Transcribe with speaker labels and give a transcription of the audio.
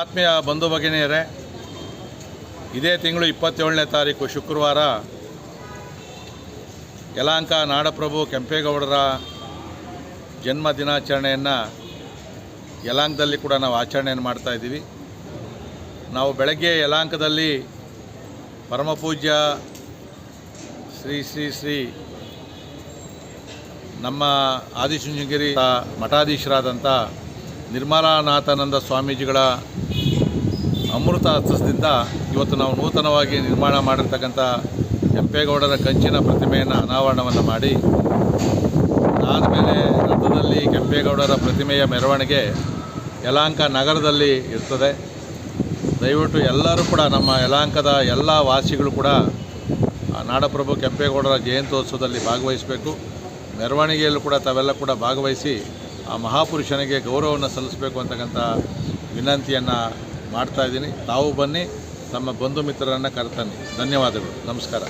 Speaker 1: ಆತ್ಮೀಯ ಬಂಧು ಭಗಿನಿಯರೇ, ಇದೇ ತಿಂಗಳು ಇಪ್ಪತ್ತೇಳನೇ ತಾರೀಕು ಶುಕ್ರವಾರ ಯಲಾಂಕ ನಾಡಪ್ರಭು ಕೆಂಪೇಗೌಡರ ಜನ್ಮ ದಿನಾಚರಣೆಯನ್ನು ಯಲಾಂಕದಲ್ಲಿ ಕೂಡ ನಾವು ಆಚರಣೆಯನ್ನು ಮಾಡ್ತಾ ಇದ್ದೀವಿ. ನಾವು ಬೆಳಗ್ಗೆ ಯಲಾಂಕದಲ್ಲಿ ಪರಮಪೂಜ್ಯ ಶ್ರೀ ಶ್ರೀ ಶ್ರೀ ನಮ್ಮ ಆದಿಶುಂಜಗಿರಿ ಮಠಾಧೀಶರಾದಂಥ ನಿರ್ಮಲಾನಾಥಾನಂದ ಸ್ವಾಮೀಜಿಗಳ ಅಮೃತ ಹಸ್ತದಿಂದ ಇವತ್ತು ನಾವು ನೂತನವಾಗಿ ನಿರ್ಮಾಣ ಮಾಡಿರ್ತಕ್ಕಂಥ ಕೆಂಪೇಗೌಡರ ಕಂಚಿನ ಪ್ರತಿಮೆಯನ್ನು ಅನಾವರಣವನ್ನು ಮಾಡಿ, ಅದಾದಮೇಲೆ ರಥದಲ್ಲಿ ಕೆಂಪೇಗೌಡರ ಪ್ರತಿಮೆಯ ಮೆರವಣಿಗೆ ಯಲಾಂಕ ನಗರದಲ್ಲಿ ಇರ್ತದೆ. ದಯವಿಟ್ಟು ಎಲ್ಲರೂ ಕೂಡ ನಮ್ಮ ಯಲಾಂಕದ ಎಲ್ಲ ವಾಸಿಗಳು ಕೂಡ ನಾಡಪ್ರಭು ಕೆಂಪೇಗೌಡರ ಜಯಂತ್ಯೋತ್ಸವದಲ್ಲಿ ಭಾಗವಹಿಸಬೇಕು. ಮೆರವಣಿಗೆಯಲ್ಲೂ ಕೂಡ ತಾವೆಲ್ಲ ಕೂಡ ಭಾಗವಹಿಸಿ ಆ ಮಹಾಪುರುಷನಿಗೆ ಗೌರವವನ್ನು ಸಲ್ಲಿಸಬೇಕು ಅಂತಕ್ಕಂಥ ವಿನಂತಿಯನ್ನು ಮಾಡ್ತಾ ಇದ್ದೀನಿ. ತಾವು ಬನ್ನಿ ತಮ್ಮ ಬಂಧು ಮಿತ್ರರನ್ನು ಕರ್ತನ್ನಿ. ಧನ್ಯವಾದಗಳು. ನಮಸ್ಕಾರ.